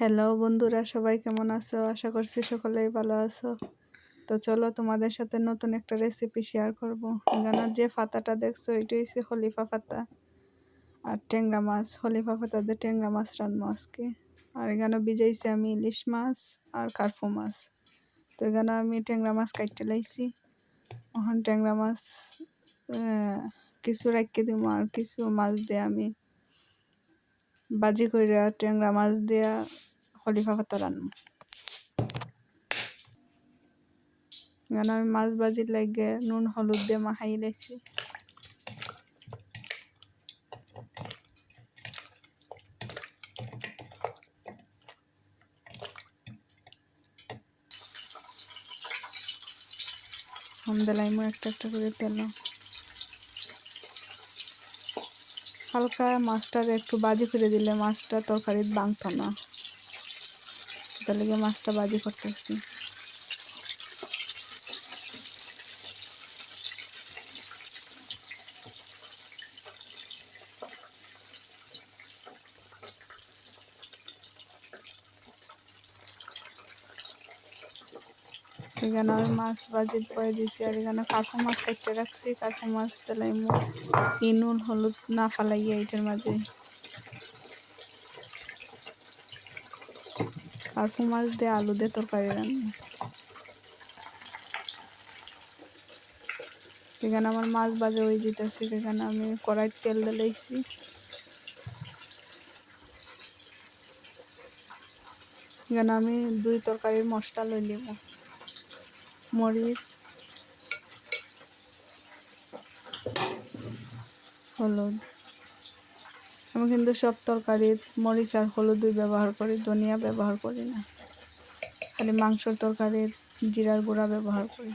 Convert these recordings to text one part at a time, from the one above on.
Hello বন্ধুরা, সবাই কেমন আছো? আশা করছি সকলেই ভালো আছো। তো চলো তোমাদের সাথে নতুন একটা রেসিপি শেয়ার করব। এখানে যে ফাতাটা দেখছ, এটা হচ্ছে হলিফা ফাতা আর ট্যাংরা মাছ। হলিফা পাতা দিয়ে ট্যাংরা মাছ রান্না আজকে। আর এখানে ভিজাইছি আমি ইলিশ মাছ আর কার্পু মাছ। তো এখানে আমি ট্যাংরা মাছ কাটতে লাইছি। এখন ট্যাংরা মাছ কিছু রাখিয়ে দিব আর কিছু মাছ দিয়ে আমি বাজি কইরা ট্যাংরা মাছ দিয়া খলিফা পাতা রান্না এখানে আমি মাছ বাজির লাগে নুন, হলুদ দিয়ে মাখাই লাইছি দিলাইমো একটা একটা করে তেল হালকা মাছটার একটু বাজি করে দিলে মাছটা তরকারি বাংত না। সেটা লেগে মাছটা বাজি করতেছি এখানে আমি মাছ বাজি পরে দিছি, আর এখানে কাঁকু মাছ কাটতে রাখছি। কাঁকু মাছ তেলাই ইনুন হলুদ না ফালাইয়া এটার মাঝে কাঁকু মাছ দিয়ে আলু দিয়ে তরকারি রান্না এখানে আমার মাছ বাজে হয়ে যেতেছে সেখানে আমি কড়াই তেল দিলাইছি এখানে আমি দুই তরকারির মশলা লই নিব। মরিচ, হলুদ। আমি কিন্তু সব তরকারির মরিচ আর হলুদই ব্যবহার করি, ধনিয়া ব্যবহার করি না। খালি মাংসর তরকারির জিরার গুঁড়া ব্যবহার করি।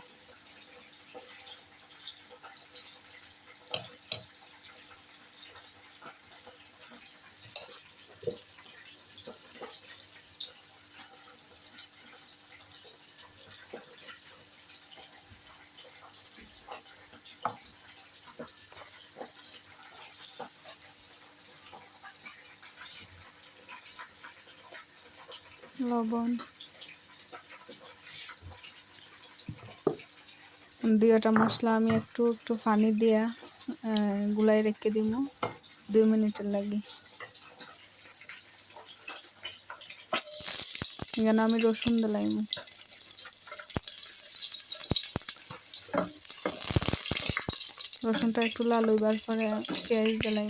লবণ। দুইটা মশলা আমি একটু একটু পানি দিয়া গুলাই রেখে দিব দুই মিনিটের লাগি। এখানে আমি রসুন দিলাম রসুনটা একটু লাল হইবার পরে পেঁয়াজ দিলাম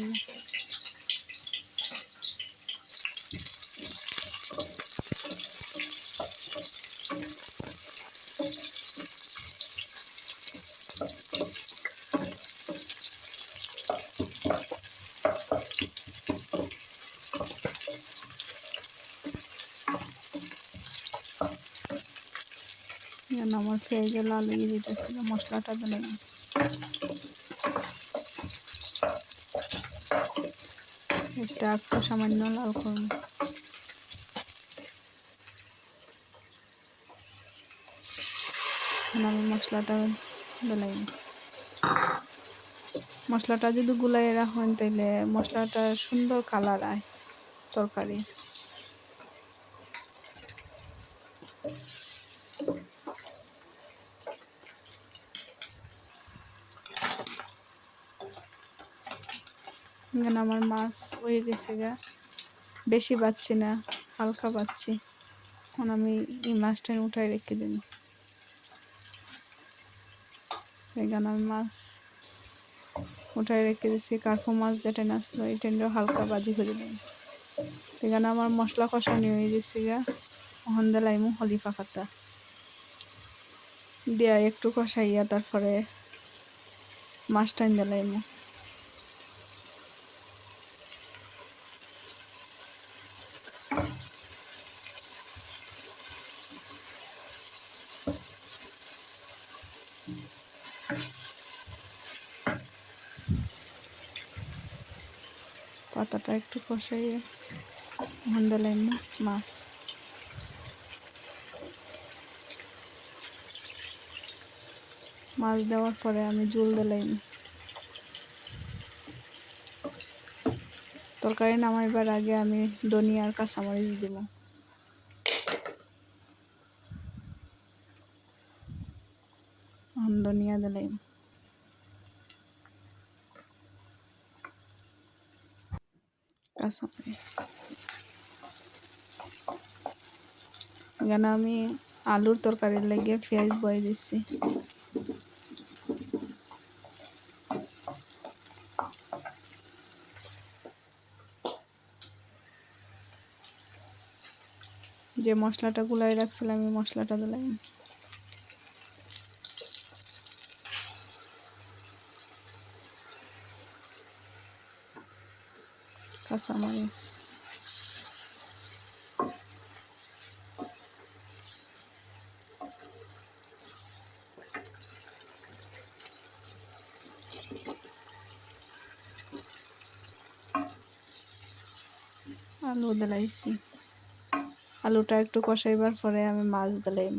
আমার পেঁয়াজে লাল হয়ে দিতেছিল মশলাটা দিলাম। এটা একটু সামান্য লাল করুন আমি মশলাটা দিলাম মশলাটা যদি গুলাই রাখেন তাইলে মশলাটা সুন্দর কালার আয় তরকারি। এখানে আমার মাছ হয়ে গেছে গা। বেশি পাচ্ছি না, হালকা পাচ্ছি। এখন আমি এই মাছটা উঠাই রেখে দিন। এখানে আমি মাছ উঠাই রেখে দিচ্ছি কাকু মাছ যেটা আসলো এই ট্রেনটাও হালকা বাজি করে দিন সেখানে আমার মশলা কষানি হয়ে গেছে গা ওখান দিলাইমু হলি পাখাটা দিয়া একটু কষাইয়া তারপরে মাছটা দিলাইমু পাতাটা একটু কষাইয়ে না মাছ। মাছ দেওয়ার পরে আমি জল দিলাম। তরকারি নামাইবার আগে আমি ধনিয়ার কাঁচামরিচ দিব ধনিয়া দিলাম। কাঁচামরিচ এখানে আমি আলুর তরকারির লেগে পেঁয়াজ বয়ে দিচ্ছি। যে মশলাটা গুলাই রাখছিলাম, এই মশলাটা দিলাম। কাঁচামরিচ আলু দিলাইছি আলুটা একটু কষাইবার পরে আমি মাছ দিলাম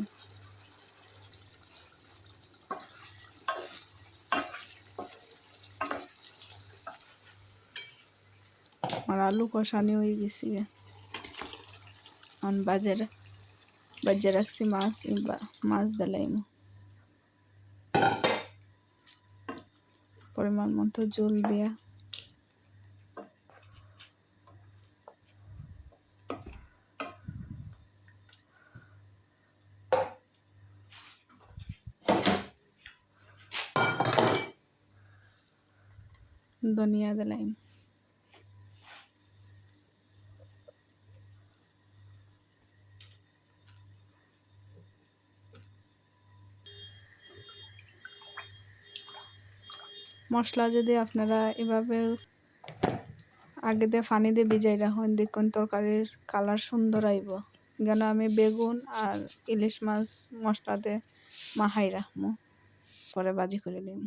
আমার আলু কষানি হয়ে গেছি এখন বাজার বাজে রাখছি মাছ মাছ দিলাম পরিমাণ মতো জল দেয়া। ধনিয়া দিলাম মশলা যদি আপনারা এভাবে আগে দিয়ে ফানি দিয়ে ভিজাই রাখুন, দেখুন তরকারির কালার সুন্দর আইব। কেন আমি বেগুন আর ইলিশ মাছ মশলাতে মাহাই রাখব। পরে বাজি করে নিব